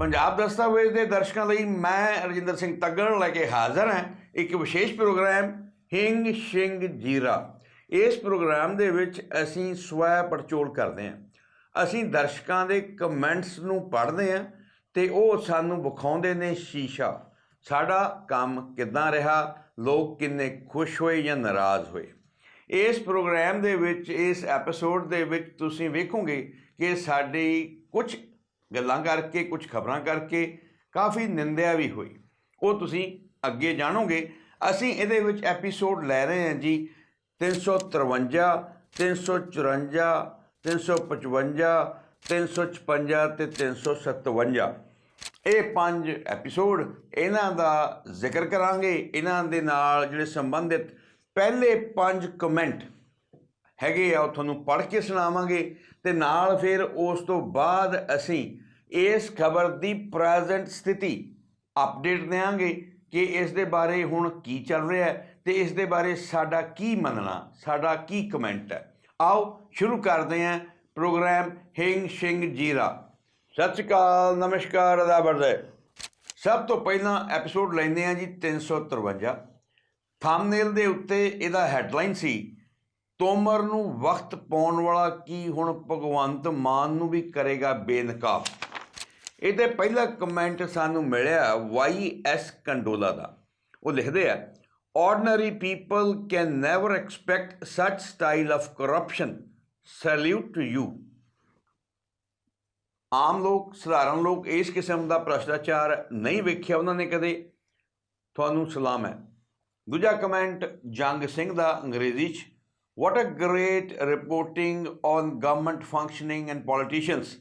ਪੰਜਾਬ ਦਸਤਾਵੇਜ਼ ਦੇ ਦਰਸ਼ਕਾਂ ਲਈ ਮੈਂ ਰਜਿੰਦਰ ਸਿੰਘ ਤੱਗੜ ਲੈ ਕੇ ਹਾਜ਼ਰ ਹਾਂ। ਇੱਕ ਵਿਸ਼ੇਸ਼ ਪ੍ਰੋਗਰਾਮ, ਹਿੰਗ ਸ਼ਿੰਗ ਜੀਰਾ। ਇਸ ਪ੍ਰੋਗਰਾਮ ਦੇ ਵਿੱਚ ਅਸੀਂ ਸਵੈ ਪੜਚੋਲ ਕਰਦੇ ਹਾਂ। ਅਸੀਂ ਦਰਸ਼ਕਾਂ ਦੇ ਕਮੈਂਟਸ ਨੂੰ ਪੜ੍ਹਦੇ ਹਾਂ ਤੇ ਉਹ ਸਾਨੂੰ ਵਿਖਾਉਂਦੇ ਨੇ ਸ਼ੀਸ਼ਾ। ਸਾਡਾ ਕੰਮ ਕਿੱਦਾਂ ਰਿਹਾ? ਲੋਕ ਕਿੰਨੇ ਖੁਸ਼ ਹੋਏ ਜਾਂ ਨਾਰਾਜ਼ ਹੋਏ? ਇਸ ਪ੍ਰੋਗਰਾਮ ਦੇ ਵਿੱਚ, ਇਸ ਐਪੀਸੋਡ ਦੇ ਵਿੱਚ ਤੁਸੀਂ ਵੇਖੋਗੇ ਕਿ ਸਾਡੀ ਕੁਝ ਗੱਲਾਂ ਕਰਕੇ ਕੁਝ ਖਬਰਾਂ ਕਰਕੇ ਕਾਫੀ ਨਿੰਦਿਆ ਵੀ ਹੋਈ। ਉਹ ਤੁਸੀਂ ਅੱਗੇ ਜਾਣੋਗੇ। ਅਸੀਂ ਇਹਦੇ ਵਿੱਚ ਐਪੀਸੋਡ ਲੈ ਰਹੇ ਹਾਂ ਜੀ। 353 354 355 356 ਤੇ 357 ਇਹ ਪੰਜ ਐਪੀਸੋਡ ਇਹਨਾਂ ਦਾ ਜ਼ਿਕਰ ਕਰਾਂਗੇ। ਇਹਨਾਂ ਦੇ ਨਾਲ ਜਿਹੜੇ ਸੰਬੰਧਿਤ ਪਹਿਲੇ ਪੰਜ ਕਮੈਂਟ ਹੈਗੇ ਆ, ਉਹ ਤੁਹਾਨੂੰ ਪੜ੍ਹ ਕੇ ਸੁਣਾਵਾਂਗੇ ਤੇ ਨਾਲ ਫਿਰ ਉਸ ਤੋਂ ਬਾਅਦ ਅਸੀਂ ਇਸ ਖਬਰ ਦੀ ਪ੍ਰੈਜ਼ੈਂਟ ਸਥਿਤੀ ਅਪਡੇਟ ਦੇਵਾਂਗੇ ਕਿ ਇਸ ਦੇ ਬਾਰੇ ਹੁਣ ਕੀ ਚੱਲ ਰਿਹਾ ਹੈ ਤੇ ਇਸ ਦੇ ਬਾਰੇ ਸਾਡਾ ਕੀ ਮੰਨਣਾ, ਸਾਡਾ ਕੀ ਕਮੈਂਟ ਹੈ। ਆਓ ਸ਼ੁਰੂ ਕਰਦੇ ਹਾਂ ਪ੍ਰੋਗਰਾਮ ਹਿੰਗ ਸ਼ਿੰਗ ਜੀਰਾ ਸਤਿ ਸ਼੍ਰੀ ਅਕਾਲ, ਨਮਸਕਾਰ ਅਦਾਬ ਹੈ ਸਭ ਤੋਂ ਪਹਿਲਾਂ ਐਪੀਸੋਡ ਲੈਂਦੇ ਹਾਂ ਜੀ 353 ਥੰਬਨੇਲ ਦੇ ਉੱਤੇ ਇਹਦਾ ਹੈਡਲਾਈਨ ਸੀ ਤੋਮਰ ਨੂੰ ਵਕਤ ਪਾਉਣ ਵਾਲਾ ਕੀ ਹੁਣ ਭਗਵੰਤ ਮਾਨ ਨੂੰ ਵੀ ਕਰੇਗਾ ਬੇਨਕਾਬ? ਇਹਦੇ ਪਹਿਲਾ ਕਮੈਂਟ ਸਾਨੂੰ ਮਿਲਿਆ ਵਾਈ ਐਸ ਕੰਡੋਲਾ ਦਾ। ਉਹ ਲਿਖਦੇ ਆ, ordinary people can never expect such style of corruption. Salute to you. ਆਮ ਲੋਕ, ਸਧਾਰਨ ਲੋਕ ਇਸ ਕਿਸਮ ਦਾ ਭ੍ਰਸ਼ਟਾਚਾਰ ਨਹੀਂ ਵੇਖਿਆ ਉਹਨਾਂ ਨੇ ਕਦੇ। ਤੁਹਾਨੂੰ ਸਲਾਮ ਹੈ। ਦੂਜਾ ਕਮੈਂਟ ਜੰਗ ਸਿੰਘ ਦਾ ਅੰਗਰੇਜ਼ੀ ਚ। What a great reporting on government functioning and politicians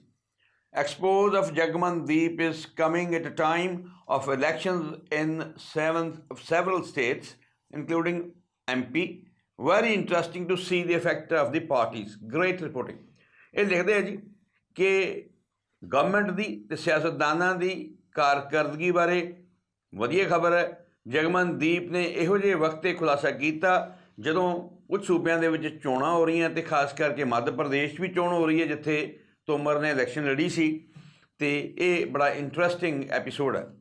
expose of Jagmandeep is coming at a time of elections in seven, several states including MP very interesting to see the effect of the parties great reporting ਇਹ ਲਿਖਦੇ ਆ ਜੀ ਕਿ government ਦੀ ਤੇ ਸਿਆਸਤਦਾਨਾਂ ਦੀ ਕਾਰਗਰਦਗੀ ਬਾਰੇ ਵਧੀਆ ਖਬਰ ਹੈ ਜਗਮਨਦੀਪ ਨੇ ਇਹੋ ਜਿਹੇ ਵਕਤ ਤੇ ਖੁਲਾਸਾ ਕੀਤਾ ਜਦੋਂ ਕੁਝ ਸੂਬਿਆਂ ਦੇ ਵਿੱਚ ਚੋਣਾਂ ਹੋ ਰਹੀਆਂ ਤੇ ਖਾਸ ਕਰਕੇ ਮੱਧ ਪ੍ਰਦੇਸ਼ ਵੀ ਚੋਣ ਹੋ ਰਹੀ ਹੈ, ਜਿੱਥੇ ਤੋਮਰ ਨੇ ਇਲੈਕਸ਼ਨ ਲੜੀ ਸੀ ਤੇ ਇਹ ਬੜਾ ਇੰਟਰਸਟਿੰਗ ਐਪੀਸੋਡ ਹੈ।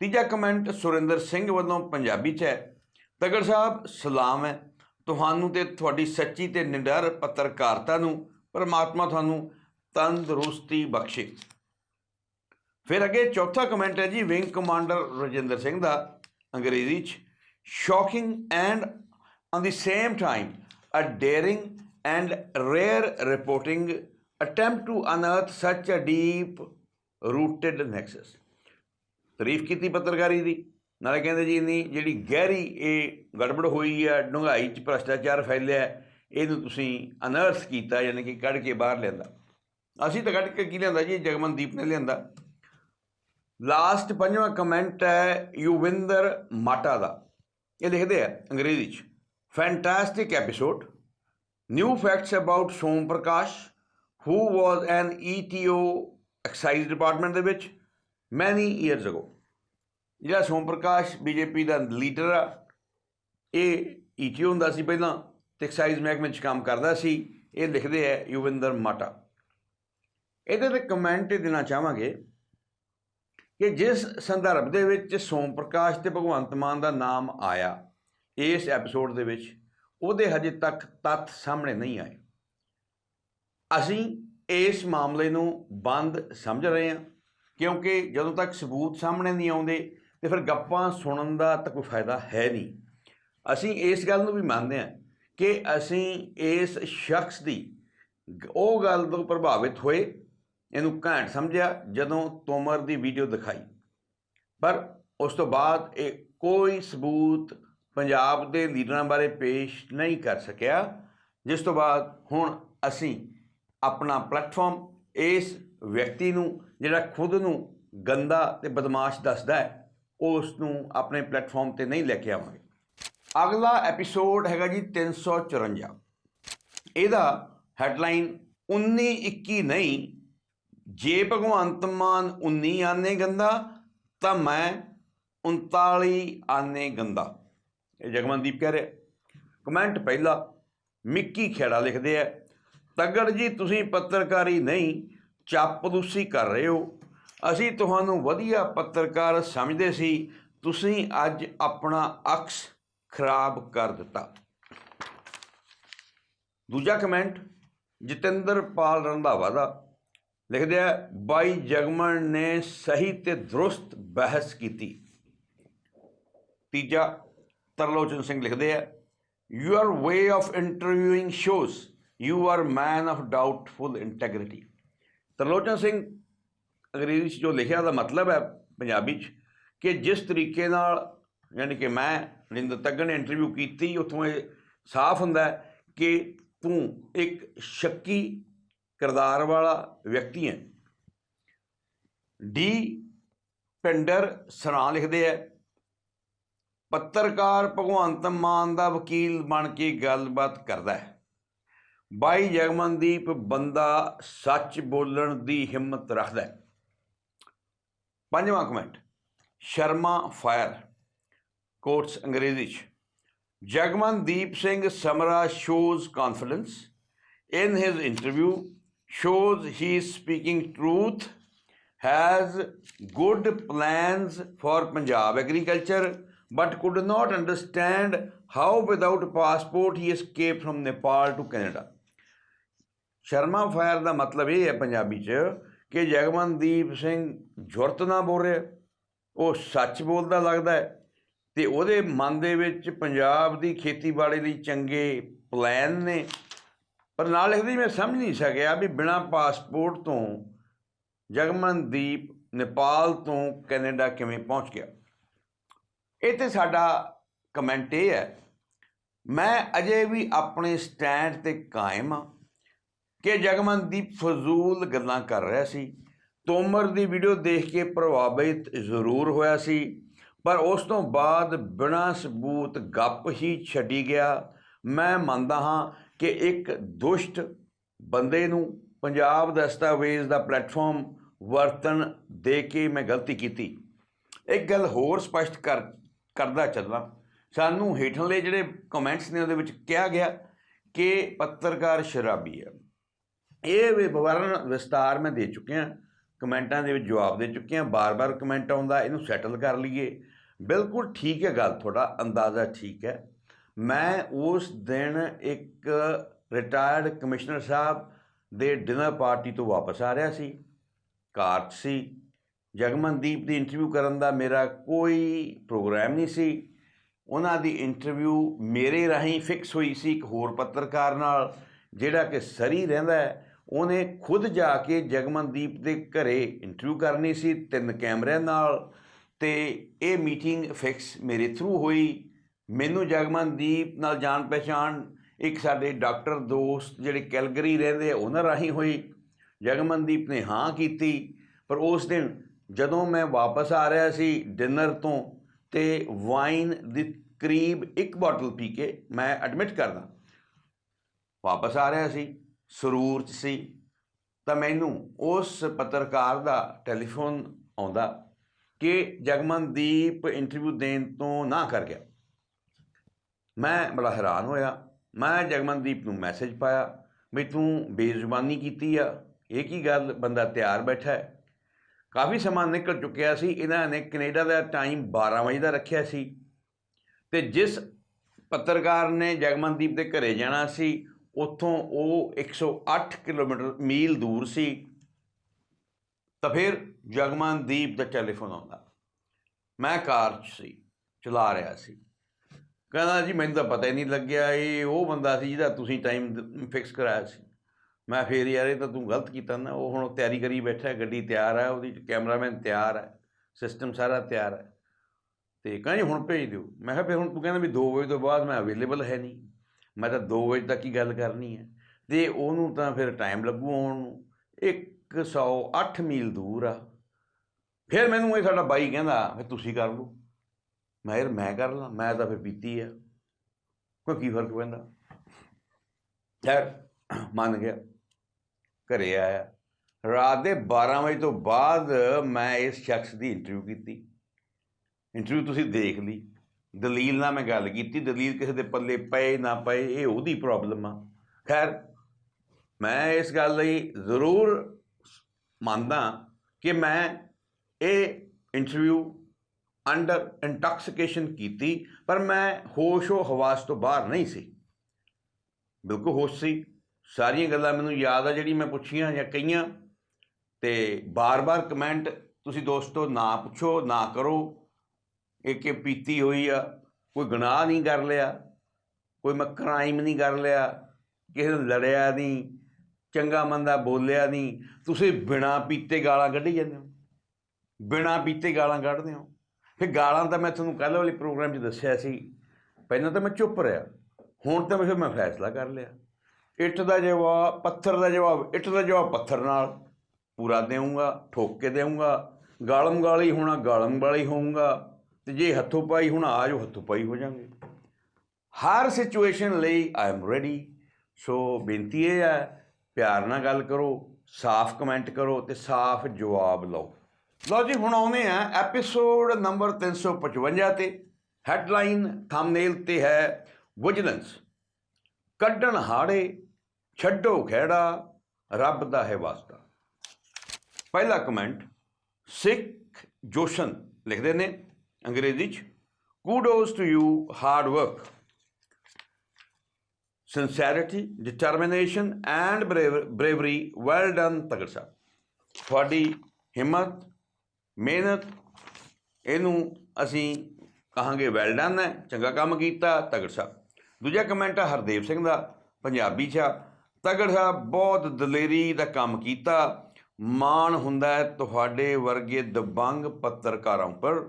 ਤੀਜਾ ਕਮੈਂਟ ਸੁਰਿੰਦਰ ਸਿੰਘ ਵੱਲੋਂ ਪੰਜਾਬੀ 'ਚ ਹੈ। ਤਗੜ ਸਾਹਿਬ, ਸਲਾਮ ਹੈ। ਤੁਹਾਨੂੰ ਤੇ ਤੁਹਾਡੀ ਸੱਚੀ ਤੇ ਨਿਡਰ ਪੱਤਰਕਾਰਤਾ ਨੂੰ, ਪਰਮਾਤਮਾ ਤੁਹਾਨੂੰ ਤੰਦਰੁਸਤੀ ਬਖਸ਼ੇ। ਫਿਰ ਅੱਗੇ ਚੌਥਾ ਕਮੈਂਟ ਹੈ ਜੀ ਵਿੰਗ ਕਮਾਂਡਰ ਰਜਿੰਦਰ ਸਿੰਘ ਦਾ, ਅੰਗਰੇਜ਼ੀ 'ਚ। Shocking and on the same time, a daring and rare reporting attempt to unearth such a deep rooted nexus. ਤਾਰੀਫ ਕੀਤੀ ਪੱਤਰਕਾਰੀ ਦੀ। ਨਾਲੇ ਕਹਿੰਦੇ ਜੀ ਇੰਨੀ ਜਿਹੜੀ ਗਹਿਰੀ ਇਹ ਗੜਬੜ ਹੋਈ ਹੈ ਡੂੰਘਾਈ ਚ ਭ੍ਰਸ਼ਟਾਚਾਰ ਫੈਲਿਆ, ਇਹਨੂੰ ਤੁਸੀਂ ਅਨਰਥ ਕੀਤਾ, ਯਾਨੀ ਕਿ ਕੱਢ ਕੇ ਬਾਹਰ ਲਿਆਂਦਾ। ਅਸੀਂ ਤਾਂ ਕੱਢ ਕੇ ਕੀ ਲਿਆਂਦਾ ਜੀ? ਜਗਮਨਦੀਪ ਨੇ ਲਿਆਂਦਾ। ਲਾਸਟ ਪੰਜਵਾਂ ਕਮੈਂਟ ਹੈ ਯੁਵਿੰਦਰ ਮਾਟਾ ਦਾ। ਇਹ ਲਿਖਦੇ ਆ ਅੰਗਰੇਜ਼ੀ ਚ। Fantastic episode new facts about Som Prakash who was an ETO excise department ਦੇ ਵਿੱਚ? ਮੈਨੀ ਇਅਰਸ ਅਗੋ ਜਿਹੜਾ ਸੋਮ ਪ੍ਰਕਾਸ਼ ਬੀਜੇਪੀ ਦਾ ਲੀਡਰ ਆ, ਇਹ ਈਟੀਓ ਹੁੰਦਾ ਸੀ ਪਹਿਲਾਂ ਤੇ ਐਕਸਾਈਜ਼ ਮਹਿਕਮੇ 'ਚ ਕੰਮ ਕਰਦਾ ਸੀ। ਇਹ ਲਿਖਦੇ ਆ ਯੁਵਿੰਦਰ ਮਾਟਾ ਇਹਦੇ ਤੇ ਕਮੈਂਟ ਦੇਣਾ ਚਾਹਾਂਗੇ ਕਿ ਜਿਸ ਸੰਦਰਭ ਦੇ ਵਿੱਚ ਸੋਮ ਪ੍ਰਕਾਸ਼ ਤੇ ਭਗਵੰਤ ਮਾਨ ਦਾ ਨਾਮ ਆਇਆ ਇਸ ਐਪੀਸੋਡ ਦੇ ਵਿੱਚ ਉਹਦੇ ਹਜੇ ਤੱਕ ਤੱਥ ਸਾਹਮਣੇ ਨਹੀਂ ਆਏ। ਅਸੀਂ ਇਸ ਮਾਮਲੇ ਨੂੰ ਬੰਦ ਸਮਝ ਰਹੇ ਹਾਂ, ਕਿਉਂਕਿ ਜਦੋਂ ਤੱਕ ਸਬੂਤ ਸਾਹਮਣੇ ਨਹੀਂ ਆਉਂਦੇ ਤੇ ਫਿਰ ਗੱਪਾਂ ਸੁਣਨ ਦਾ ਤਾਂ ਕੋਈ ਫਾਇਦਾ ਹੈ ਨਹੀਂ। ਅਸੀਂ ਇਸ ਗੱਲ ਨੂੰ ਵੀ ਮੰਨਦੇ ਹਾਂ ਕਿ ਅਸੀਂ ਇਸ ਸ਼ਖਸ ਦੀ ਉਹ ਗੱਲ ਤੋਂ ਪ੍ਰਭਾਵਿਤ ਹੋਏ, ਇਹਨੂੰ ਘੈਂਟ ਸਮਝਿਆ, ਜਦੋਂ ਤੋਮਰ ਦੀ ਵੀਡੀਓ ਦਿਖਾਈ। ਪਰ ਉਸ ਤੋਂ ਬਾਅਦ ਇਹ ਕੋਈ ਸਬੂਤ ਪੰਜਾਬ ਦੇ ਲੀਡਰਾਂ ਬਾਰੇ ਪੇਸ਼ ਨਹੀਂ ਕਰ ਸਕਿਆ, ਜਿਸ ਤੋਂ ਬਾਅਦ ਹੁਣ ਅਸੀਂ ਆਪਣਾ ਪਲੇਟਫਾਰਮ ਇਸ ਵਿਅਕਤੀ ਨੂੰ, ਜਿਹੜਾ ਖੁਦ ਨੂੰ ਗੰਦਾ ਤੇ ਬਦਮਾਸ਼ ਦੱਸਦਾ ਹੈ, ਉਸ ਨੂੰ ਆਪਣੇ ਪਲੇਟਫਾਰਮ ਤੇ ਨਹੀਂ ਲੈ ਕੇ ਆਵਾਂਗੇ। ਅਗਲਾ ਐਪੀਸੋਡ ਹੈਗਾ ਜੀ 354 ਇਹਦਾ ਹੈਡਲਾਈਨ 19 21 ਨਹੀਂ, ਜੇ ਭਗਵੰਤ ਮਾਨ 19 ਆਨੇ ਗੰਦਾ, ਤਾਂ ਮੈਂ 39 ਆਨੇ ਗੰਦਾ। ਇਹ ਜਗਮਨਦੀਪ ਕਹਿ ਰਿਹਾ ਕਮੈਂਟ ਪਹਿਲਾ, ਮਿੱਕੀ ਖੇੜਾ ਲਿਖਦੇ ਆ, ਤਗੜ ਜੀ ਤੁਸੀਂ ਪੱਤਰਕਾਰੀ ਨਹੀਂ ਚਾਪਲੂਸੀ ਕਰ ਰਹੇ ਹੋ। ਅਸੀਂ ਤੁਹਾਨੂੰ ਵਧੀਆ ਪੱਤਰਕਾਰ ਸਮਝਦੇ ਸੀ, ਤੁਸੀਂ ਅੱਜ ਆਪਣਾ ਅਕਸ ਖਰਾਬ ਕਰ ਦਿੱਤਾ। ਦੂਜਾ ਕਮੈਂਟ ਜਤਿੰਦਰ ਪਾਲ ਰੰਧਾਵਾ ਦਾ, ਲਿਖਦੇ ਆ, ਬਾਈ ਜਗਮਨ ਨੇ ਸਹੀ ਤੇ ਦਰੁਸਤ ਬਹਿਸ ਕੀਤੀ। ਤੀਜਾ ਤਰਲੋਚਨ ਸਿੰਘ ਲਿਖਦੇ ਆ your way of interviewing shows you are man of doubtful integrity Tarlochan Singh ਅੰਗਰੇਜ਼ੀ 'ਚ ਜੋ ਲਿਖਿਆ ਦਾ ਮਤਲਬ ਹੈ ਪੰਜਾਬੀ 'ਚ ਕਿ ਜਿਸ ਤਰੀਕੇ ਨਾਲ ਯਾਨੀ ਕਿ ਮੈਂ ਰਿੰਦਰ ਤੱਗੜ ਨੇ ਇੰਟਰਵਿਊ ਕੀਤੀ, ਉੱਥੋਂ ਇਹ ਸਾਫ਼ ਹੁੰਦਾ ਕਿ ਤੂੰ ਇੱਕ ਸ਼ੱਕੀ ਕਿਰਦਾਰ ਵਾਲਾ ਵਿਅਕਤੀ ਹੈ। ਡੀ. ਪਿੰਡਰ ਸਰਾਂ ਲਿਖਦੇ ਆ ਪੱਤਰਕਾਰ ਭਗਵੰਤ ਮਾਨ ਦਾ ਵਕੀਲ ਬਣ ਕੇ ਗੱਲਬਾਤ ਕਰਦਾ ਹੈ ਬਾਈ ਜਗਮਨਦੀਪ ਬੰਦਾ ਸੱਚ ਬੋਲਣ ਦੀ ਹਿੰਮਤ ਰੱਖਦਾ ਹੈ ਪੰਜਵਾਂ ਕਮੈਂਟ ਸ਼ਰਮਾ ਫਾਇਰ ਕੋਟਸ ਅੰਗਰੇਜ਼ੀ ਚ Jagmandeep Singh Samra shows confidence in his interview shows he is speaking truth has good plans for punjab agriculture but could not understand how without passport he escaped from nepal to canada. Sharma fire ਦਾ ਮਤਲਬ ਇਹ ਹੈ ਪੰਜਾਬੀ 'ਚ ਕਿ ਜਗਮਨਦੀਪ ਸਿੰਘ ਜੁਰਤ ਨਾ ਬੋਲ ਰਿਹਾ ਉਹ ਸੱਚ ਬੋਲਦਾ ਲੱਗਦਾ ਹੈ ਤੇ ਉਹਦੇ ਮਨ ਦੇ ਵਿੱਚ ਪੰਜਾਬ ਦੀ ਖੇਤੀਬਾੜੀ ਲਈ ਚੰਗੇ ਪਲਾਨ ਨੇ। ਪਰ ਨਾਲ ਲਿਖਦੇ ਮੈਂ ਸਮਝ ਨਹੀਂ ਸਕਿਆ ਵੀ ਬਿਨਾ ਪਾਸਪੋਰਟ ਤੋਂ ਜਗਮਨਦੀਪ ਨੇਪਾਲ ਤੋਂ ਕੈਨੇਡਾ ਕਿਵੇਂ ਪਹੁੰਚ ਗਿਆ। ਇਹ ਤੇ ਸਾਡਾ ਕਮੈਂਟ ਇਹ ਹੈ, ਮੈਂ ਅਜੇ ਵੀ ਆਪਣੇ ਸਟੈਂਡ ਤੇ ਕਾਇਮ ਹਾਂ ਕਿ ਜਗਮਨਦੀਪ ਫਜ਼ੂਲ ਗੱਲਾਂ ਕਰ ਰਿਹਾ ਸੀ, ਤੋਮਰ ਦੀ ਵੀਡੀਓ ਦੇਖ ਕੇ ਪ੍ਰਭਾਵਿਤ ਜ਼ਰੂਰ ਹੋਇਆ ਸੀ, ਪਰ ਉਸ ਤੋਂ ਬਾਅਦ ਬਿਨਾਂ ਸਬੂਤ ਗੱਪ ਹੀ ਛੱਡੀ ਗਿਆ। ਮੈਂ ਮੰਨਦਾ ਹਾਂ ਕਿ ਇੱਕ ਦੁਸ਼ਟ ਬੰਦੇ ਨੂੰ ਪੰਜਾਬ ਦਸਤਾਵੇਜ਼ ਦਾ ਪਲੇਟਫਾਰਮ ਵਰਤਣ ਦੇ ਕੇ ਮੈਂ ਗਲਤੀ ਕੀਤੀ। ਇੱਕ ਗੱਲ ਹੋਰ ਸਪਸ਼ਟ ਕਰ ਕਰਦਾ ਚੱਲਾਂ ਸਾਨੂੰ ਹੇਠਲੇ ਜਿਹੜੇ ਕਮੈਂਟਸ ਨੇ ਉਹਦੇ ਵਿੱਚ ਕਿਹਾ ਗਿਆ ਕਿ ਪੱਤਰਕਾਰ ਸ਼ਰਾਬੀ ਹੈ ਇਹ ਵਿਵਰਣ ਵਿਸਤਾਰ ਮੈਂ ਦੇ ਚੁੱਕਿਆ। ਕਮੈਂਟਾਂ ਦੇ ਵਿੱਚ ਜਵਾਬ ਦੇ ਚੁੱਕਿਆ। ਹਾਂ ਬਾਰ-ਬਾਰ ਕਮੈਂਟ ਆਉਂਦਾ, ਇਹਨੂੰ ਸੈਟਲ ਕਰ ਲਈਏ। ਬਿਲਕੁਲ ਠੀਕ ਹੈ ਗੱਲ, ਤੁਹਾਡਾ ਅੰਦਾਜ਼ਾ ਠੀਕ ਹੈ। ਮੈਂ ਉਸ ਦਿਨ ਇੱਕ ਰਿਟਾਇਰਡ ਕਮਿਸ਼ਨਰ ਸਾਹਿਬ ਦੇ ਡਿਨਰ ਪਾਰਟੀ ਤੋਂ ਵਾਪਸ ਆ ਰਿਹਾ ਸੀ। ਕਾਰ 'ਚ ਸੀ। ਜਗਮਨਦੀਪ ਦੀ ਇੰਟਰਵਿਊ ਕਰਨ ਦਾ ਮੇਰਾ ਕੋਈ ਪ੍ਰੋਗਰਾਮ ਨਹੀਂ ਸੀ। ਉਹਨਾਂ ਦੀ ਇੰਟਰਵਿਊ ਮੇਰੇ ਰਾਹੀਂ ਫਿਕਸ ਹੋਈ ਸੀ ਇੱਕ ਹੋਰ ਪੱਤਰਕਾਰ ਨਾਲ, ਜਿਹੜਾ ਕਿ ਸਰੀ ਰਹਿੰਦਾ ਹੈ। ਉਹਨੇ ਖੁਦ ਜਾ ਕੇ ਜਗਮਨਦੀਪ ਦੇ ਘਰੇ ਇੰਟਰਵਿਊ ਕਰਨੀ ਸੀ, ਤਿੰਨ ਕੈਮਰਿਆਂ ਨਾਲ। ਤੇ ਇਹ ਮੀਟਿੰਗ ਫਿਕਸ ਮੇਰੇ ਥਰੂ ਹੋਈ। ਮੈਨੂੰ ਜਗਮਨਦੀਪ ਨਾਲ ਜਾਣ ਪਛਾਣ ਇੱਕ ਸਾਡੇ ਡਾਕਟਰ ਦੋਸਤ ਜਿਹੜੇ ਕੈਲਗਰੀ ਰਹਿੰਦੇ ਆ, ਉਹਨਾਂ ਰਾਹੀਂ ਹੋਈ। ਜਗਮਨਦੀਪ ਨੇ ਹਾਂ ਕੀਤੀ, ਪਰ ਉਸ ਦਿਨ ਜਦੋਂ ਮੈਂ ਵਾਪਸ ਆ ਰਿਹਾ ਸੀ ਡਿਨਰ ਤੋਂ ਤੇ ਵਾਈਨ ਦੀ ਕਰੀਬ ਇੱਕ ਬੋਟਲ ਪੀ ਕੇ ਮੈਂ ਐਡਮਿਟ ਕਰਦਾ। ਵਾਪਸ ਆ ਰਿਹਾ ਸੀ, ਸਰੂਰ ਚ ਸੀ, ਤਾਂ ਮੈਨੂੰ ਉਸ ਪੱਤਰਕਾਰ ਦਾ ਟੈਲੀਫੋਨ ਆਉਂਦਾ ਕਿ ਜਗਮਨਦੀਪ ਇੰਟਰਵਿਊ ਦੇਣ ਤੋਂ ਨਾ ਕਰ ਗਿਆ। ਮੈਂ ਬੜਾ ਹੈਰਾਨ ਹੋਇਆ। ਮੈਂ ਜਗਮਨਦੀਪ ਨੂੰ ਮੈਸੇਜ ਪਾਇਆ ਵੀ ਤੂੰ ਬੇਜ਼ੁਬਾਨੀ ਕੀਤੀ ਆ। ਇਹ ਕੀ ਗੱਲ? ਬੰਦਾ ਤਿਆਰ ਬੈਠਾ ਹੈ। ਕਾਫੀ ਸਮਾਂ ਨਿਕਲ ਚੁੱਕਿਆ ਸੀ, ਇਹਨਾਂ ਨੇ ਕੈਨੇਡਾ ਦਾ ਟਾਈਮ 12 ਵਜੇ ਦਾ ਰੱਖਿਆ ਸੀ ਤੇ ਜਿਸ ਪੱਤਰਕਾਰ ਨੇ ਜਗਮਨਦੀਪ ਦੇ ਘਰੇ ਜਾਣਾ ਸੀ, ਉੱਥੋਂ ਉਹ 108 ਕਿਲੋਮੀਟਰ ਮੀਲ ਦੂਰ ਸੀ, ਤਾਂ ਫਿਰ ਜਗਮਨਦੀਪ ਦਾ ਟੈਲੀਫੋਨ ਆਉਂਦਾ। ਮੈਂ ਕਾਰ 'ਚ ਸੀ, ਚਲਾ ਰਿਹਾ ਸੀ। ਕਹਿੰਦਾ ਜੀ, ਮੈਨੂੰ ਤਾਂ ਪਤਾ ਹੀ ਨਹੀਂ ਲੱਗਿਆ, ਇਹ ਉਹ ਬੰਦਾ ਸੀ ਜਿਹਦਾ ਤੁਸੀਂ ਟਾਈਮ ਫਿਕਸ ਕਰਾਇਆ ਸੀ। ਮੈਂ ਫੇਰ ਯਾਰ ਇਹ ਤਾਂ ਤੂੰ ਗਲਤ ਕੀਤਾ ਨਾ, ਉਹ ਹੁਣ ਤਿਆਰੀ ਕਰੀ ਬੈਠਾ, ਗੱਡੀ ਤਿਆਰ ਹੈ ਉਹਦੀ ਕੈਮਰਾਮੈਨ ਤਿਆਰ ਹੈ ਸਿਸਟਮ ਸਾਰਾ ਤਿਆਰ ਹੈ ਤੇ ਕਹਿੰਦੇ ਹੁਣ ਭੇਜ ਦਿਓ। ਮੈਂ ਕਿਹਾ ਫਿਰ ਹੁਣ ਤੂੰ ਕਹਿੰਦਾ ਵੀ 2 ਵਜੇ ਤੋਂ ਬਾਅਦ ਮੈਂ ਅਵੇਲੇਬਲ ਹੈ ਨਹੀਂ। ਮੈਂ ਤਾਂ 2 ਵਜੇ ਤੱਕ ਹੀ ਗੱਲ ਕਰਨੀ ਹੈ ਤੇ ਉਹਨੂੰ ਤਾਂ ਫਿਰ ਟਾਈਮ ਲੱਗੂ ਆਉਣ ਨੂੰ। 108 ਮੀਲ ਦੂਰ ਆ। ਫਿਰ ਮੈਨੂੰ ਇਹ ਸਾਡਾ ਬਾਈ ਕਹਿੰਦਾ, ਫਿਰ ਤੁਸੀਂ ਕਰ ਲਓ। ਮੈਂ ਯਾਰ ਮੈਂ ਕਰ ਲਾਂ, ਮੈਂ ਤਾਂ ਫਿਰ ਪੀਤੀ ਆ। ਕੋਈ ਕੀ ਫ਼ਰਕ ਪੈਂਦਾ? ਯਾਰ ਮੰਨ ਗਿਆ। ਘਰੇ ਆਇਆ। ਰਾਤ ਦੇ 12 ਵਜੇ ਤੋਂ ਬਾਅਦ ਮੈਂ ਇਸ ਸ਼ਖਸ ਦੀ ਇੰਟਰਵਿਊ ਕੀਤੀ। ਇੰਟਰਵਿਊ ਤੁਸੀਂ ਦੇਖ ਲਈ। ਦਲੀਲ ਨਾਲ ਮੈਂ ਗੱਲ ਕੀਤੀ। ਦਲੀਲ ਕਿਸੇ ਦੇ ਪੱਲੇ ਪਏ ਨਾ ਪਏ, ਇਹ ਉਹਦੀ ਪ੍ਰੋਬਲਮ ਆ। ਖੈਰ, ਮੈਂ ਇਸ ਗੱਲ ਲਈ ਜ਼ਰੂਰ ਮੰਨਦਾ ਕਿ ਮੈਂ ਇਹ ਇੰਟਰਵਿਊ ਅੰਡਰ ਇੰਟੌਕਸੀਕੇਸ਼ਨ ਕੀਤੀ, ਪਰ ਮੈਂ ਹੋਸ਼ੋ ਹਵਾਸ ਤੋਂ ਬਾਹਰ ਨਹੀਂ ਸੀ। ਬਿਲਕੁਲ ਹੋਸ਼ ਸੀ। ਸਾਰੀਆਂ ਗੱਲਾਂ ਮੈਨੂੰ ਯਾਦ ਆ ਜਿਹੜੀ ਮੈਂ ਪੁੱਛੀਆਂ ਜਾਂ ਕਹੀਆਂ। ਤੇ ਬਾਰ-ਬਾਰ ਕਮੈਂਟ ਤੁਸੀਂ ਦੋਸਤੋ ਨਾ ਪੁੱਛੋ, ਨਾ ਕਰੋ। ਇਹ ਕਿ ਪੀਤੀ ਹੋਈ ਆ, ਕੋਈ ਗੁਨਾਹ ਨਹੀਂ ਕਰ ਲਿਆ, ਕੋਈ ਮੈਂ ਕ੍ਰਾਈਮ ਨਹੀਂ ਕਰ ਲਿਆ, ਕਿਸੇ ਨਾਲ ਲੜਿਆ ਨਹੀਂ, ਚੰਗਾ ਮੰਦਾ ਬੋਲਿਆ ਨਹੀਂ। ਤੁਸੀਂ ਬਿਨਾ ਪੀਤੇ ਗਾਲਾਂ ਕੱਢੀ ਜਾਂਦੇ ਹੋ। ਬਿਨਾ ਪੀਤੇ ਗਾਲਾਂ ਕੱਢਦੇ ਹੋ। ਫਿਰ ਗਾਲਾਂ ਤਾਂ ਮੈਂ ਤੁਹਾਨੂੰ ਕੱਲ੍ਹ ਵਾਲੇ ਪ੍ਰੋਗਰਾਮ 'ਚ ਦੱਸਿਆ ਸੀ। ਪਹਿਲਾਂ ਤਾਂ ਮੈਂ ਚੁੱਪ ਰਿਹਾ। ਹੁਣ ਤਾਂ ਮੈਂ ਫਿਰ ਮੈਂ ਫੈਸਲਾ ਕਰ ਲਿਆ। ਇੱਟ ਦਾ ਜਵਾਬ, ਪੱਥਰ ਦਾ ਜਵਾਬ, ਇੱਟ ਦਾ ਜਵਾਬ ਪੱਥਰ ਨਾਲ। ਪੂਰਾ ਦੇਵਾਂਗਾ ਠੋਕ ਕੇ ਦੇਵਾਂਗਾ ਗਾਲਮ ਗਾਲੀ ਹੋਣਾ, ਗਾਲਮ ਗਾਲੀ ਹੋਊਗਾ। ਤੇ ਜੇ ਹੱਥੋਂ ਪਾਈ ਹੋਣਾ, ਆ ਜਾਓ, ਹੱਥੋਂ ਪਾਈ ਹੋ ਜਾਵਾਂਗੇ ਹਰ ਸਿਚੁਏਸ਼ਨ ਲਈ ਆਈ ਐਮ ਰੈਡੀ ਸੋ ਬੇਨਤੀ ਇਹ ਹੈ, ਪਿਆਰ ਨਾਲ ਗੱਲ ਕਰੋ, ਸਾਫ਼ ਕਮੈਂਟ ਕਰੋ ਤੇ ਸਾਫ਼ ਜਵਾਬ ਲਓ। ਲਓ ਜੀ, ਹੁਣ ਆਉਂਦੇ ਆ ਐਪੀਸੋਡ ਨੰਬਰ 355 ਤੇ। ਹੈਡਲਾਈਨ ਥੰਬਨੇਲ ਤੇ ਹੈ ਵਿਜੀਲੈਂਸ ਕੱਢਣ ਹਾੜੇ ਛੱਡੋ ਖਹਿੜਾ ਰੱਬ ਦਾ ਹੈ ਵਾਸਤਾ। ਪਹਿਲਾ ਕਮੈਂਟ ਸਿੱਖ ਜੋਸ਼ਨ ਲਿਖਦੇ ਨੇ ਅੰਗਰੇਜ਼ੀ ਚ kudos to you hard work sincerity determination and bravery well done ਤਗੜ ਸਾਹਿਬ ਤੁਹਾਡੀ ਹਿੰਮਤ ਮਿਹਨਤ ਇਹਨੂੰ ਅਸੀਂ ਕਹਾਂਗੇ ਵੈਲ ਡਨ ਹੈ ਚੰਗਾ ਕੰਮ ਕੀਤਾ ਤਗੜ ਸਾਹਿਬ ਦੂਜਾ ਕਮੈਂਟ ਹੈ ਹਰਦੇਵ ਸਿੰਘ ਦਾ ਪੰਜਾਬੀ ਚ ਆ, ਤਗੜਾ ਬਹੁਤ ਦਲੇਰੀ ਦਾ ਕੰਮ ਕੀਤਾ। ਮਾਣ ਹੁੰਦਾ ਹੈ, ਤੁਹਾਡੇ ਵਰਗੇ ਦਬੰਗ ਪੱਤਰਕਾਰਾਂ ਉੱਪਰ।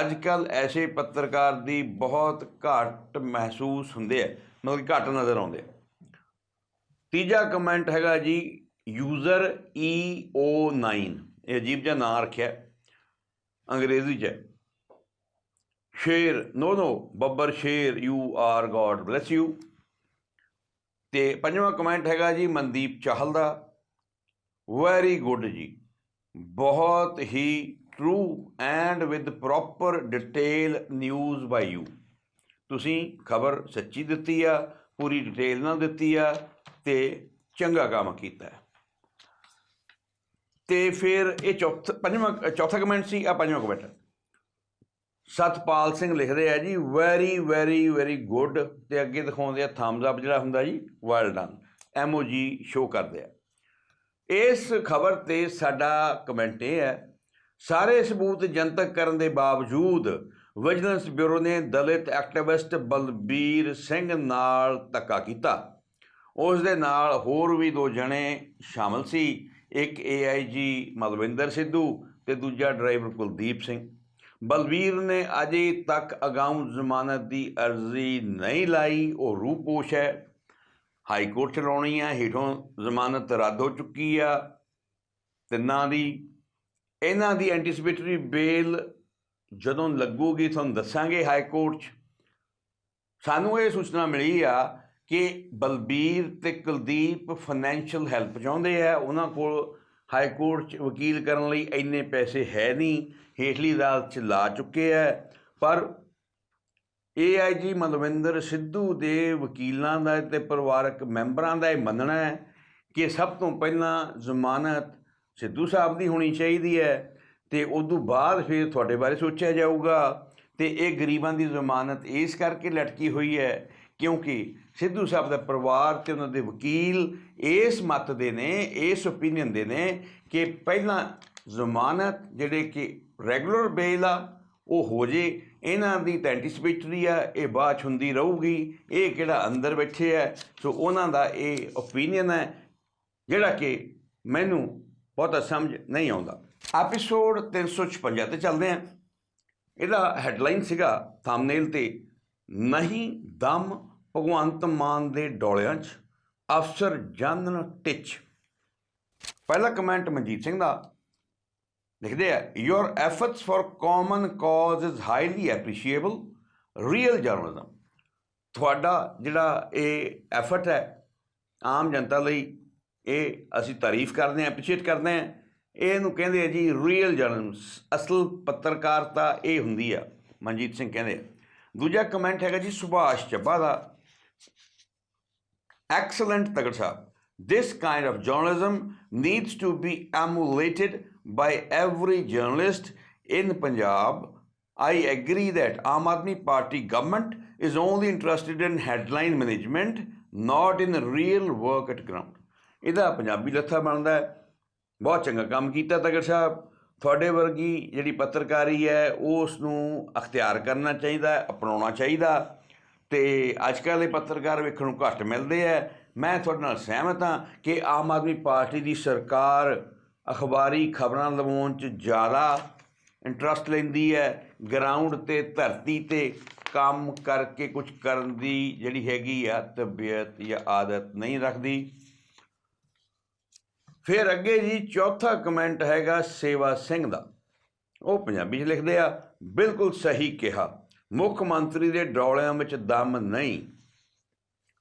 ਅੱਜ ਕੱਲ ਐਸੇ ਪੱਤਰਕਾਰ ਦੀ ਬਹੁਤ ਘੱਟ ਮਹਿਸੂਸ ਹੁੰਦੇ ਆ, ਮਤਲਬ ਘੱਟ ਨਜ਼ਰ ਆਉਂਦੇ ਤੀਜਾ ਕਮੈਂਟ ਹੈਗਾ ਜੀ ਯੂਜ਼ਰ EO9 ਇਹ ਅਜੀਬ ਜਿਹਾ ਨਾਂ ਰੱਖਿਆ, ਅੰਗਰੇਜ਼ੀ ਚ। ਸ਼ੇਰ ਨੋ ਨੋ ਬੱਬਰ ਸ਼ੇਰ you are god bless you ਤੇ ਪੰਜਵਾਂ ਕਮੈਂਟ ਹੈਗਾ ਜੀ ਮਨਦੀਪ ਚਾਹਲ ਦਾ। ਵੈਰੀ ਗੁੱਡ ਜੀ। ਬਹੁਤ ਹੀ true and with proper detail news by you ਤੁਸੀਂ ਖਬਰ ਸੱਚੀ ਦਿੱਤੀ ਆ, ਪੂਰੀ ਡਿਟੇਲ ਨਾਲ ਦਿੱਤੀ ਆ ਤੇ ਚੰਗਾ ਕੰਮ ਕੀਤਾ। ਹੈ ਤੇ ਫਿਰ ਇਹ ਚੌਥਾ, ਪੰਜਵਾਂ, ਚੌਥਾ ਕਮੈਂਟ ਸੀ ਆ ਪੰਜਵਾਂ ਕਮੈਂਟ। ਸਤਪਾਲ ਸਿੰਘ ਲਿਖਦੇ ਆ ਜੀ ਵੈਰੀ ਵੈਰੀ ਵੈਰੀ ਗੁੱਡ ਤੇ ਅੱਗੇ ਦਿਖਾਉਂਦੇ ਆ ਥੰਬਸ ਅਪ ਜਿਹੜਾ ਹੁੰਦਾ ਜੀ ਵੈਲ ਡਨ ਐਮਓਜੀ ਸ਼ੋ ਕਰਦੇ ਆ। ਇਸ ਖਬਰ ਤੇ ਸਾਡਾ ਕਮੈਂਟ ਇਹ ਹੈ, ਸਾਰੇ ਸਬੂਤ ਜਨਤਕ ਕਰਨ ਦੇ ਬਾਵਜੂਦ ਵਿਜੀਲੈਂਸ ਬਿਊਰੋ ਨੇ ਦਲਿਤ ਐਕਟਿਵਿਸਟ ਬਲਬੀਰ ਸਿੰਘ ਨਾਲ ਧੱਕਾ ਕੀਤਾ। ਉਸ ਦੇ ਨਾਲ ਹੋਰ ਵੀ ਦੋ ਜਣੇ ਸ਼ਾਮਲ ਸੀ, ਇੱਕ ਏਆਈਜੀ ਮਲਵਿੰਦਰ ਸਿੱਧੂ ਤੇ ਦੂਜਾ ਡਰਾਈਵਰ ਕੁਲਦੀਪ ਸਿੰਘ। ਬਲਬੀਰ ਨੇ ਅਜੇ ਤੱਕ ਅਗਾਊਂ ਜ਼ਮਾਨਤ ਦੀ ਅਰਜ਼ੀ ਨਹੀਂ ਲਾਈ, ਉਹ ਰੂਪੋਸ਼ ਹੈ। ਹਾਈ ਕੋਰਟ ਚ ਲਾਉਣੀ ਆ ਹੇਠੋਂ ਜ਼ਮਾਨਤ ਰੱਦ ਹੋ ਚੁੱਕੀ ਆ। ਤਿੰਨਾਂ ਦੀ, ਇਹਨਾਂ ਦੀ ਐਂਟੀਸਿਪੇਟਰੀ ਬੇਲ ਜਦੋਂ ਲੱਗੂਗੀ, ਤੁਹਾਨੂੰ ਦੱਸਾਂਗੇ ਹਾਈ ਕੋਰਟ 'ਚ। ਸਾਨੂੰ ਇਹ ਸੂਚਨਾ ਮਿਲੀ ਆ ਕਿ ਬਲਬੀਰ ਤੇ ਕੁਲਦੀਪ ਫਾਈਨੈਂਸ਼ੀਅਲ ਹੈਲਪ ਚਾਹੁੰਦੇ ਆ, ਉਹਨਾਂ ਕੋਲ ਹਾਈ ਕੋਰਟ 'ਚ ਵਕੀਲ ਕਰਨ ਲਈ ਇੰਨੇ ਪੈਸੇ ਹੈ ਨਹੀਂ, ਹੇਠਲੀ ਅਦਾਲਤ 'ਚ ਲਾ ਚੁੱਕੇ ਆ ਪਰ ਏਆਈਜੀ ਮਲਵਿੰਦਰ ਸਿੱਧੂ ਦੇ ਵਕੀਲਾਂ ਦਾ ਤੇ ਪਰਿਵਾਰਕ ਮੈਂਬਰਾਂ ਦਾ ਇਹ ਮੰਨਣਾ ਹੈ ਕਿ ਸਭ ਤੋਂ ਪਹਿਲਾਂ ਜ਼ਮਾਨਤ ਸਿੱਧੂ ਸਾਹਿਬ ਦੀ ਹੋਣੀ ਚਾਹੀਦੀ ਹੈ ਤੇ ਉਸ ਤੋਂ ਬਾਅਦ ਫਿਰ ਤੁਹਾਡੇ ਬਾਰੇ ਸੋਚਿਆ ਜਾਊਗਾ ਤੇ ਇਹ ਗਰੀਬਾਂ ਦੀ ਜ਼ਮਾਨਤ ਇਸ ਕਰਕੇ ਲਟਕੀ ਹੋਈ ਹੈ ਕਿਉਂਕਿ ਸਿੱਧੂ ਸਾਹਿਬ ਦਾ ਪਰਿਵਾਰ ਤੇ ਉਹਨਾਂ ਦੇ ਵਕੀਲ ਇਸ ਮਤ ਦੇ ਨੇ, ਇਸ ਓਪੀਨੀਅਨ ਦੇ ਨੇ ਕਿ ਪਹਿਲਾਂ ਜ਼ਮਾਨਤ ਜਿਹੜੇ ਕਿ ਰੈਗੂਲਰ ਬੇਲ ਆ, ਉਹ ਹੋ ਜੇ, ਇਹਨਾਂ ਦੀ ਤਾਂ ਐਂਟੀਸਪੇਟਰੀ ਆ, ਇਹ ਬਾਅਦ 'ਚ ਹੁੰਦੀ ਰਹੂਗੀ, ਇਹ ਕਿਹੜਾ ਅੰਦਰ ਬੈਠੇ ਆ। ਸੋ ਉਹਨਾਂ ਦਾ ਇਹ ਓਪੀਨੀਅਨ ਹੈ, ਜਿਹੜਾ ਕਿ ਮੈਨੂੰ ਬਹੁਤਾ ਸਮਝ ਨਹੀਂ ਆਉਂਦਾ। ਐਪੀਸੋਡ 356 ਤੇ ਚੱਲਦੇ ਹਾਂ। ਇਹਦਾ ਹੈਡਲਾਈਨ ਸੀਗਾ ਥੰਬਨੇਲ ਤੇ। ਨਹੀਂ ਦਮ ਭਗਵੰਤ ਮਾਨ ਦੇ ਡੋਲਿਆਂ 'ਚ, ਅਫਸਰ ਜਾਨਨ ਟਿਚ। ਪਹਿਲਾ ਕਮੈਂਟ ਮਨਜੀਤ ਸਿੰਘ ਦਾ। ਲਿਖਦੇ ਆ your efforts for common cause is highly appreciable real journalism ਤੁਹਾਡਾ ਜਿਹੜਾ ਇਹ ਐਫਰਟ ਹੈ, ਆਮ ਜਨਤਾ ਲਈ ਇਹ ਅਸੀਂ ਤਾਰੀਫ ਕਰਦੇ ਹਾਂ ਐਪਰੀਸ਼ੀਏਟ ਕਰਦੇ ਹਾਂ। ਇਹਨੂੰ ਕਹਿੰਦੇ ਆ ਜੀ ਰੀਅਲ ਜਰਨਲਿਜ਼ਮ ਅਸਲ ਪੱਤਰਕਾਰਤਾ ਇਹ ਹੁੰਦੀ ਆ। ਮਨਜੀਤ ਸਿੰਘ ਕਹਿੰਦੇ ਆ ਦੂਜਾ ਕਮੈਂਟ ਹੈਗਾ ਜੀ ਸੁਭਾਸ਼ ਚੱਬਾ ਦਾ ਐਕਸਲੈਂਟ ਤਗੜ ਸਾਹਿਬ this kind of journalism needs to be emulated by every journalist in Punjab. I agree that Aam Aadmi Party government is only interested in headline management, not in real work at ground. ਇਹਦਾ ਪੰਜਾਬੀ ਲੱਥਾ ਬਣਦਾ ਹੈ ਬਹੁਤ ਚੰਗਾ ਕੰਮ ਕੀਤਾ ਤਗੜ ਸਾਹਿਬ ਤੁਹਾਡੇ ਵਰਗੀ ਜਿਹੜੀ ਪੱਤਰਕਾਰੀ ਹੈ ਉਸ ਨੂੰ ਅਖਤਿਆਰ ਕਰਨਾ ਚਾਹੀਦਾ, ਅਪਣਾਉਣਾ ਚਾਹੀਦਾ। ਤੇ ਅੱਜ ਕੱਲ੍ਹ ਦੇ ਪੱਤਰਕਾਰ ਵੇਖਣ ਨੂੰ ਘੱਟ ਮਿਲਦੇ ਆ। ਮੈਂ ਤੁਹਾਡੇ ਨਾਲ ਸਹਿਮਤ ਹਾਂ ਕਿ ਆਮ ਆਦਮੀ ਪਾਰਟੀ ਦੀ ਸਰਕਾਰ ਅਖਬਾਰੀ ਖਬਰਾਂ ਲਵਾਉਣ 'ਚ ਜ਼ਿਆਦਾ ਇੰਟਰਸਟ ਲੈਂਦੀ ਹੈ। ਗਰਾਊਂਡ ਤੇ, ਧਰਤੀ ਤੇ ਕੰਮ ਕਰਕੇ ਕੁਝ ਕਰਨ ਦੀ ਜਿਹੜੀ ਹੈਗੀ ਆ ਤਬੀਅਤ ਜਾਂ ਆਦਤ ਨਹੀਂ ਰੱਖਦੀ। ਫਿਰ ਅੱਗੇ ਜੀ ਚੌਥਾ ਕਮੈਂਟ ਹੈਗਾ ਸੇਵਾ ਸਿੰਘ ਦਾ। ਉਹ ਪੰਜਾਬੀ 'ਚ ਲਿਖਦੇ ਆ, ਬਿਲਕੁਲ ਸਹੀ ਕਿਹਾ। ਮੁੱਖ ਮੰਤਰੀ ਦੇ ਡੌਲਿਆਂ ਵਿੱਚ ਦਮ ਨਹੀਂ।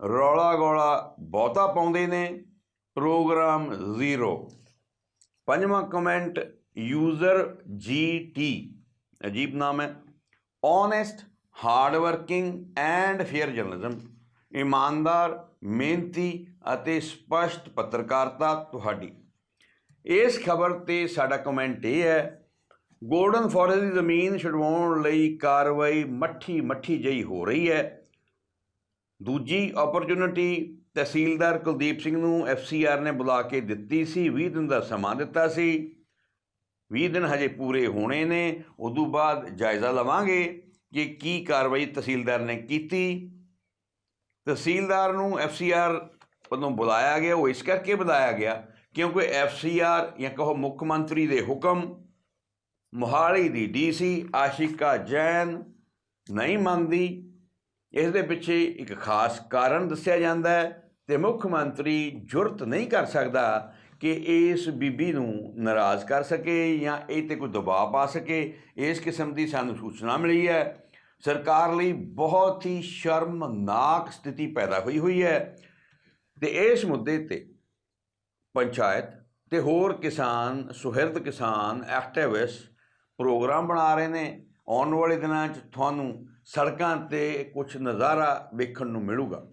ਰੌਲਾ ਗੋਲਾ ਬਹੁਤਾ ਪਾਉਂਦੇ ਨੇ। Program zero. ਪੰਜਵਾਂ ਕਮੈਂਟ, ਯੂਜ਼ਰ ਜੀਟੀ। ਅਜੀਬ ਨਾਮ ਹੈ। Honest hard working and fair journalism ਇਮਾਨਦਾਰ, ਮਿਹਨਤੀ ਅਤੇ ਸਪਸ਼ਟ ਪੱਤਰਕਾਰਤਾ ਤੁਹਾਡੀ। ਇਸ ਖਬਰ ਤੇ ਸਾਡਾ ਕਮੈਂਟ ਇਹ ਹੈ, ਗੋਲਡਨ ਫੋਰੈਸਟ ਦੀ ਜ਼ਮੀਨ ਛਡਵਾਉਣ ਲਈ ਕਾਰਵਾਈ ਮੱਠੀ ਮੱਠੀ ਜਿਹੀ ਹੋ ਰਹੀ ਹੈ। ਦੂਜੀ ਓਪਰਚੁਨਿਟੀ ਤਹਿਸੀਲਦਾਰ ਕੁਲਦੀਪ ਸਿੰਘ ਨੂੰ ਐਫਸੀਆਰ ਨੇ ਬੁਲਾ ਕੇ ਦਿੱਤੀ ਸੀ 20 ਦਿਨ ਦਾ ਸਮਾਂ ਦਿੱਤਾ ਸੀ। 20 ਦਿਨ ਹਜੇ ਪੂਰੇ ਹੋਣੇ ਨੇ, ਉਦੋਂ ਬਾਅਦ ਜਾਇਜ਼ਾ ਲਵਾਂਗੇ ਕਿ ਕੀ ਕਾਰਵਾਈ ਤਹਿਸੀਲਦਾਰ ਨੇ ਕੀਤੀ। ਤਹਿਸੀਲਦਾਰ ਨੂੰ ਐਫਸੀਆਰ ਵੱਲੋਂ ਬੁਲਾਇਆ ਗਿਆ, ਉਹ ਇਸ ਕਰਕੇ ਬੁਲਾਇਆ ਗਿਆ ਕਿਉਂਕਿ ਐਫਸੀਆਰ ਜਾਂ ਕਹੋ ਮੁੱਖ ਮੰਤਰੀ ਦੇ ਹੁਕਮ ਮੋਹਾਲੀ ਦੀ ਡੀਸੀ ਆਸ਼ਿਕਾ ਜੈਨ ਨਹੀਂ ਮੰਨਦੀ। ਇਸ ਦੇ ਪਿੱਛੇ ਇੱਕ ਖਾਸ ਕਾਰਨ ਦੱਸਿਆ ਜਾਂਦਾ ਹੈ ਤੇ ਮੁੱਖ ਮੰਤਰੀ ਜੁਰਤ ਨਹੀਂ ਕਰ ਸਕਦਾ ਕਿ ਇਸ ਬੀਬੀ ਨੂੰ ਨਾਰਾਜ਼ ਕਰ ਸਕੇ ਜਾਂ ਇਹ ਤੇ ਕੋਈ ਦਬਾਅ ਪਾ ਸਕੇ। ਇਸ ਕਿਸਮ ਦੀ ਸਾਨੂੰ ਸੂਚਨਾ ਮਿਲੀ ਹੈ। ਸਰਕਾਰ ਲਈ ਬਹੁਤ ਹੀ ਸ਼ਰਮਨਾਕ ਸਥਿਤੀ ਪੈਦਾ ਹੋਈ ਹੋਈ ਹੈ। ਤੇ ਇਸ ਮੁੱਦੇ ਤੇ ਪੰਚਾਇਤ ਤੇ ਹੋਰ ਕਿਸਾਨ, ਸੁਹਿਰਦ ਕਿਸਾਨ, ਐਕਟਿਵਿਸਟ ਪ੍ਰੋਗਰਾਮ ਬਣਾ ਰਹੇ ਨੇ। ਆਉਣ ਵਾਲੇ ਦਿਨਾਂ 'ਚ ਤੁਹਾਨੂੰ ਸੜਕਾਂ ਤੇ ਕੁਝ ਨਜ਼ਾਰਾ ਵੇਖਣ ਨੂੰ ਮਿਲੂਗਾ।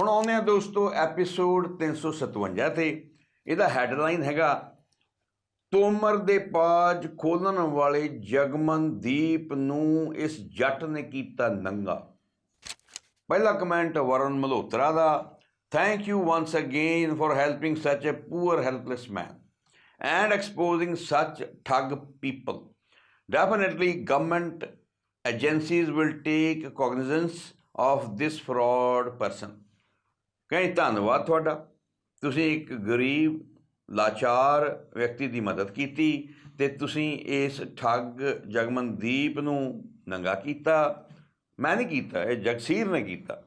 ਹੁਣ ਆਉਂਦੇ ਆ ਦੋਸਤੋ ਐਪੀਸੋਡ 357 ਤੇ। ਇਹਦਾ ਹੈਡਲਾਈਨ ਹੈਗਾ, ਤੋਮਰ ਦੇ ਪਾਜ ਖੋਲਣ ਵਾਲੇ ਜਗਮਨਦੀਪ ਨੂੰ ਇਸ ਜੱਟ ਨੇ ਕੀਤਾ ਨੰਗਾ। ਪਹਿਲਾ comment Varun Malhotra the thank you once again for helping such a poor helpless man and exposing such thug people definitely government agencies will take cognizance of this fraud person ਕਈ ਧੰਨਵਾਦ ਤੁਹਾਡਾ। ਤੁਸੀਂ ਇੱਕ ਗਰੀਬ, ਲਾਚਾਰ ਵਿਅਕਤੀ ਦੀ ਮਦਦ ਕੀਤੀ ਤੇ ਤੁਸੀਂ ਇਸ ਠੱਗ ਜਗਮਨਦੀਪ ਨੂੰ ਨੰਗਾ ਕੀਤਾ। ਮੈਂ ਨਹੀਂ ਕੀਤਾ, ਇਹ ਜਗਸੀਰ ਨੇ ਕੀਤਾ।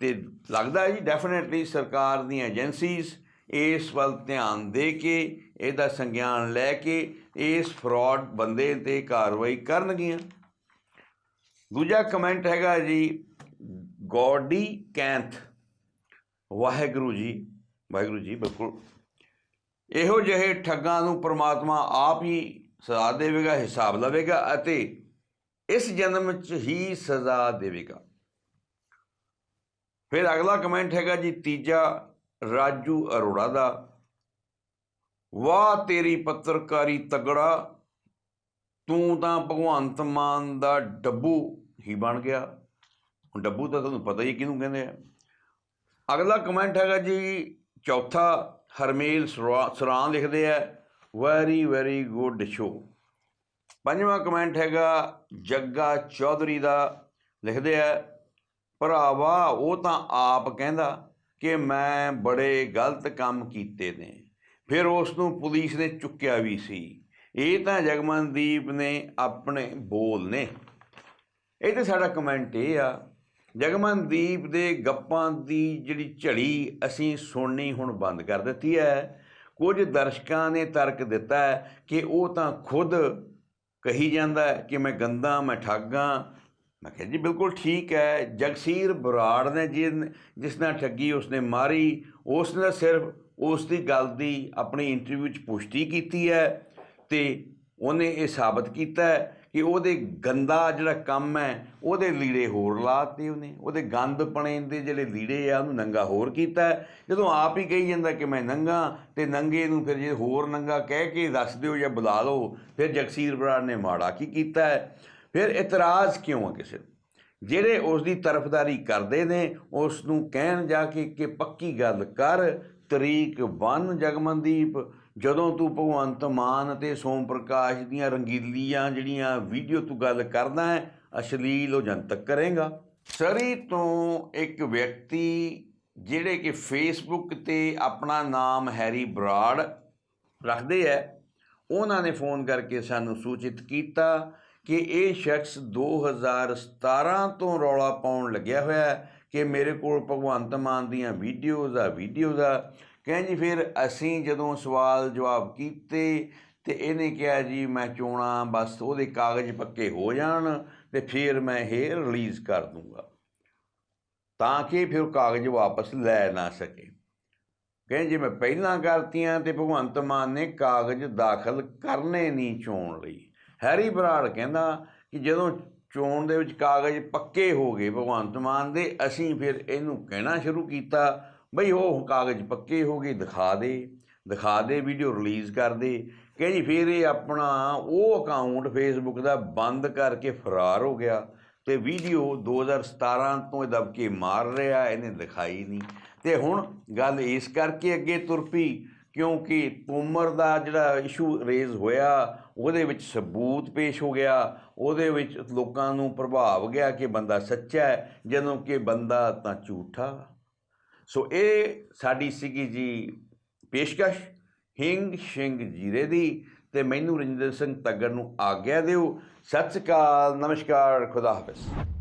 ਤੇ ਲੱਗਦਾ ਹੈ ਜੀ ਡੈਫੀਨਿਟਲੀ ਸਰਕਾਰ ਦੀਆਂ ਏਜੰਸੀਜ਼ ਇਸ ਵੱਲ ਧਿਆਨ ਦੇ ਕੇ, ਇਹਦਾ ਸੰਗਿਆਨ ਲੈ ਕੇ ਇਸ ਫਰਾਡ ਬੰਦੇ ਤੇ ਕਾਰਵਾਈ ਕਰਨਗੀਆਂ। ਦੂਜਾ ਕਮੈਂਟ ਹੈਗਾ ਜੀ, ਗੋਡੀ ਕੈਂਥ, ਵਾਹਿਗੁਰੂ ਜੀ ਵਾਹਿਗੁਰੂ ਜੀ ਬਿਲਕੁਲ। ਇਹੋ ਜਿਹੇ ਠੱਗਾਂ ਨੂੰ ਪ੍ਰਮਾਤਮਾ ਆਪ ਹੀ ਸਜ਼ਾ ਦੇਵੇਗਾ, ਹਿਸਾਬ ਲਵੇਗਾ ਅਤੇ ਇਸ ਜਨਮ 'ਚ ਹੀ ਸਜ਼ਾ ਦੇਵੇਗਾ। ਫਿਰ ਅਗਲਾ ਕਮੈਂਟ ਹੈਗਾ ਜੀ ਤੀਜਾ, ਰਾਜੂ ਅਰੋੜਾ ਦਾ। ਵਾਹ ਤੇਰੀ ਪੱਤਰਕਾਰੀ ਤਗੜਾ, ਤੂੰ ਤਾਂ ਭਗਵੰਤ ਮਾਨ ਦਾ ਡੱਬੂ ਹੀ ਬਣ ਗਿਆ। ਡੱਬੂ ਤਾਂ ਤੁਹਾਨੂੰ ਪਤਾ ਹੀ ਕਿਹਨੂੰ ਕਹਿੰਦੇ ਆ। ਅਗਲਾ ਕਮੈਂਟ ਹੈਗਾ ਜੀ ਚੌਥਾ, ਹਰਮੇਲ ਸਰਾ- ਸਰਾਂ ਲਿਖਦੇ ਆ ਵੈਰੀ ਵੈਰੀ ਗੁੱਡ ਸ਼ੋ ਪੰਜਵਾਂ ਕਮੈਂਟ ਹੈਗਾ ਜੱਗਾ ਚੌਧਰੀ ਦਾ, ਲਿਖਦੇ ਆ ਭਰਾਵਾ, ਉਹ ਤਾਂ ਆਪ ਕਹਿੰਦਾ ਕਿ ਮੈਂ ਬੜੇ ਗਲਤ ਕੰਮ ਕੀਤੇ ਨੇ। ਫਿਰ ਉਸ ਨੂੰ ਪੁਲਿਸ ਨੇ ਚੁੱਕਿਆ ਵੀ ਸੀ। ਇਹ ਤਾਂ ਜਗਮਨਦੀਪ ਨੇ ਆਪਣੇ ਬੋਲ ਨੇ। ਇਹ ਤੇ ਸਾਡਾ ਕਮੈਂਟ ਇਹ ਆ, ਜਗਮਨਦੀਪ ਦੇ ਗੱਪਾਂ ਦੀ ਜਿਹੜੀ ਝੜੀ ਅਸੀਂ ਸੁਣਨੀ ਹੁਣ ਬੰਦ ਕਰ ਦਿੱਤੀ ਹੈ। ਕੁਝ ਦਰਸ਼ਕਾਂ ਨੇ ਤਰਕ ਦਿੱਤਾ ਕਿ ਉਹ ਤਾਂ ਖੁਦ ਕਹੀ ਜਾਂਦਾ ਕਿ ਮੈਂ ਗੰਦਾ, ਮੈਂ ਠੱਗਾ ਮੈਂ ਕਿਹਾ ਜੀ ਬਿਲਕੁਲ ਠੀਕ ਹੈ, ਜਗਸੀਰ ਬਰਾੜ ਨੇ ਜਿਨ ਜਿਸ ਨਾਲ ਠੱਗੀ ਉਸਨੇ ਮਾਰੀ ਉਸ ਨੇ ਸਿਰਫ ਉਸ ਦੀ ਗੱਲ ਦੀ ਆਪਣੀ ਇੰਟਰਵਿਊ 'ਚ ਪੁਸ਼ਟੀ ਕੀਤੀ ਹੈ ਤੇ ਉਹਨੇ ਇਹ ਸਾਬਤ ਕੀਤਾ ਕਿ ਉਹਦੇ ਗੰਦਾ ਜਿਹੜਾ ਕੰਮ ਹੈ, ਉਹਦੇ ਲੀੜੇ ਹੋਰ ਲਾਤੇ ਉਹਨੇ, ਉਹਦੇ ਗੰਦ ਪਣੇ ਦੇ ਜਿਹੜੇ ਲੀੜੇ ਆ, ਉਹਨੂੰ ਨੰਗਾ ਹੋਰ ਕੀਤਾ ਜਦੋਂ ਆਪ ਹੀ ਕਹੀ ਜਾਂਦਾ ਕਿ ਮੈਂ ਨੰਗਾ, ਤੇ ਨੰਗੇ ਨੂੰ ਫਿਰ ਜੇ ਹੋਰ ਨੰਗਾ ਕਹਿ ਕੇ ਦੱਸ ਦਿਓ ਜਾਂ ਬੁਲਾ ਲਓ, ਫਿਰ ਜਗਸੀਰ ਬਰਾੜ ਨੇ ਮਾੜਾ ਕੀ ਕੀਤਾ ਫਿਰ ਇਤਰਾਜ਼ ਕਿਉਂ ਆ ਕਿਸੇ ਨੂੰ? ਜਿਹੜੇ ਉਸ ਦੀ ਤਰਫਦਾਰੀ ਕਰਦੇ ਨੇ ਉਸ ਨੂੰ ਕਹਿਣ ਜਾ ਕੇ ਕਿ ਪੱਕੀ ਗੱਲ ਕਰ, ਤਰੀਕ ਬਨ ਜਗਮਨਦੀਪ, ਜਦੋਂ ਤੂੰ ਭਗਵੰਤ ਮਾਨ ਅਤੇ ਸੋਮ ਪ੍ਰਕਾਸ਼ ਦੀਆਂ ਰੰਗੀਲੀਆਂ ਜਿਹੜੀਆਂ ਵੀਡੀਓ ਤੂੰ ਗੱਲ ਕਰਦਾ ਹੈ, ਅਸ਼ਲੀਲ ਉਹ ਜਨਤਕ ਕਰੇਗਾ। ਸਰੀ ਤੋਂ ਇੱਕ ਵਿਅਕਤੀ ਜਿਹੜੇ ਕਿ ਫੇਸਬੁੱਕ ਤੇ ਆਪਣਾ ਨਾਮ ਹੈਰੀ ਬਰਾੜ ਰੱਖਦੇ ਹੈ, ਉਹਨਾਂ ਨੇ ਫੋਨ ਕਰਕੇ ਸਾਨੂੰ ਸੂਚਿਤ ਕੀਤਾ ਕਿ ਇਹ ਸ਼ਖਸ 2017 ਤੋਂ ਰੌਲਾ ਪਾਉਣ ਲੱਗਿਆ ਹੋਇਆ ਕਿ ਮੇਰੇ ਕੋਲ ਭਗਵੰਤ ਮਾਨ ਦੀਆਂ ਵੀਡੀਓਜ਼ ਆ ਵੀਡੀਓਜ਼ ਆ। ਕਹਿੰਦੇ ਜੀ, ਫਿਰ ਅਸੀਂ ਜਦੋਂ ਸਵਾਲ ਜਵਾਬ ਕੀਤੇ ਤੇ ਇਹਨੇ ਕਿਹਾ ਜੀ, ਮੈਂ ਚੋਣਾਂ, ਬਸ ਉਹਦੇ ਕਾਗਜ਼ ਪੱਕੇ ਹੋ ਜਾਣ ਤੇ ਫਿਰ ਮੈਂ ਇਹ ਰਿਲੀਜ਼ ਕਰ ਦੂੰਗਾ। ਤਾਂ ਕਿ ਫਿਰ ਉਹ ਕਾਗਜ਼ ਵਾਪਸ ਲੈ ਨਾ ਸਕੇ। ਕਹਿੰਦੇ ਜੇ, ਮੈਂ ਪਹਿਲਾਂ ਕਰਤੀਆਂ ਤੇ ਭਗਵੰਤ ਮਾਨ ਨੇ ਕਾਗਜ਼ ਦਾਖਲ ਕਰਨੇ ਨਹੀਂ ਚੋਣ ਲਈ। ਹੈਰੀ ਬਰਾੜ ਕਹਿੰਦਾ ਕਿ ਜਦੋਂ ਚੋਣ ਦੇ ਵਿੱਚ ਕਾਗਜ਼ ਪੱਕੇ ਹੋ ਗਏ ਭਗਵੰਤ ਮਾਨ ਦੇ, ਅਸੀਂ ਫਿਰ ਇਹਨੂੰ ਕਹਿਣਾ ਸ਼ੁਰੂ ਕੀਤਾ, ਬਈ ਉਹ ਕਾਗਜ਼ ਪੱਕੇ ਹੋ ਗਏ, ਦਿਖਾ ਦੇ ਦਿਖਾ ਦੇ, ਵੀਡੀਓ ਰਿਲੀਜ਼ ਕਰ ਦੇ। ਕਹਿੰਦੀ ਫਿਰ ਇਹ ਆਪਣਾ ਉਹ ਅਕਾਊਂਟ ਫੇਸਬੁੱਕ ਦਾ ਬੰਦ ਕਰਕੇ ਫਰਾਰ ਹੋ ਗਿਆ ਤੇ ਵੀਡੀਓ 2017 ਤੋਂ ਇਹ ਦਬ ਕੇ ਮਾਰ ਰਿਹਾ, ਇਹਨੇ ਦਿਖਾਈ ਨਹੀਂ। ਤੇ ਹੁਣ ਗੱਲ ਇਸ ਕਰਕੇ ਅੱਗੇ ਤੁਰ ਪਈ, ਕਿਉਂਕਿ ਤੋਮਰ ਦਾ ਜਿਹੜਾ ਇਸ਼ੂ ਰੇਜ਼ ਹੋਇਆ ਉਹਦੇ ਵਿੱਚ ਸਬੂਤ ਪੇਸ਼ ਹੋ ਗਿਆ, ਉਹਦੇ ਵਿੱਚ ਲੋਕਾਂ ਨੂੰ ਪ੍ਰਭਾਵ ਗਿਆ ਕਿ ਬੰਦਾ ਸੱਚਾ ਹੈ, ਜਦੋਂ ਕਿ ਬੰਦਾ ਤਾਂ ਝੂਠਾ। ਸੋ ਇਹ ਸਾਡੀ ਸੀਗੀ ਜੀ ਪੇਸ਼ਕਸ਼, ਹਿੰਗ ਸ਼ਿੰਗ ਜੀਰੇ ਦੀ, ਤੇ ਮੈਨੂੰ ਰਜਿੰਦਰ ਸਿੰਘ ਤੱਗੜ ਨੂੰ ਆਗਿਆ ਦਿਓ। ਸਤਿ ਸ਼੍ਰੀ ਅਕਾਲ, ਨਮਸਕਾਰ, ਖੁਦਾ ਹਾਫਿਜ਼।